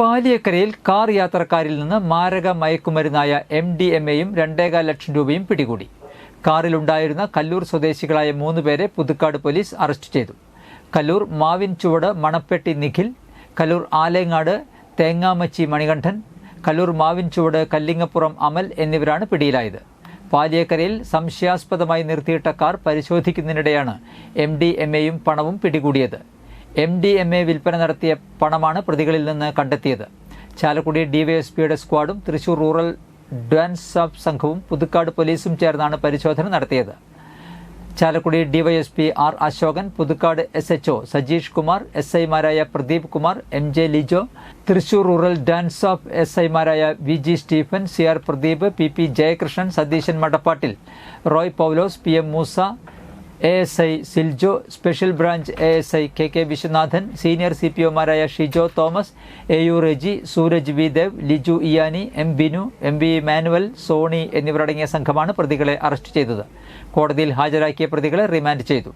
പാലിയക്കരയിൽ car യാത്രക്കാരിൽ നിന്ന് മാരക മയക്കുമരുന്നായ എം ഡി എം എയും രണ്ടേകാൽ ലക്ഷം രൂപയും പിടികൂടി. കാറിലുണ്ടായിരുന്ന കല്ലൂർ സ്വദേശികളായ മൂന്ന് പേരെ പുതുക്കാട് പോലീസ് അറസ്റ്റ് ചെയ്തു. കല്ലൂർ മാവിൻ ചുവട് മണപ്പെട്ടി നിഖിൽ കല്ലൂർ ആലേങ്ങാട് തേങ്ങാമച്ചി മണികണ്ഠൻ കല്ലൂർ മാവിൻ ചുവട് കല്ലിങ്ങപ്പുറം അമൽ എന്നിവരാണ് പിടിയിലായത്. പാലിയക്കരയിൽ സംശയാസ്പദമായി നിർത്തിയിട്ട കാർ പരിശോധിക്കുന്നതിനിടെയാണ് എം ഡി എം എയും പണവും പിടികൂടിയത്. എം ഡി എം എ വിൽപ്പന നടത്തിയ പണമാണ് പ്രതികളിൽ നിന്ന് കണ്ടെത്തിയത്. ചാലക്കുടി ഡിവൈഎസ്പിയുടെ സ്ക്വാഡും തൃശൂർ റൂറൽ ഡാൻസ് ഓഫ് സംഘവും പുതുക്കാട് പോലീസും ചേർന്നാണ് പരിശോധന നടത്തിയത്. Chalakudy DYSP R Ashokan Puthukkad S HO Sajeesh Kumar S ഐമാരായ Pradeep Kumar M J Lijo Thrissur rural DANSAF S ഐമാരായ V G Stephen C R Pradeep P P Jayakrishnan Satheesan Madappattil Roy Paulose P M Moosa A S I Siljo special branch A S I K K Viswanathan senior C P ഒമാരായ Shijo Thomas A U Reji Sooraj V Dev Liju ഇയാനി M Binu M V Manuel Sony എന്നിവരടങ്ങിയ സംഘമാണ് പ്രതികളെ arrest ചെയ്തത്. കോടതിയിൽ ഹാജരാക്കിയ പ്രതികളെ remand ചെയ്തു.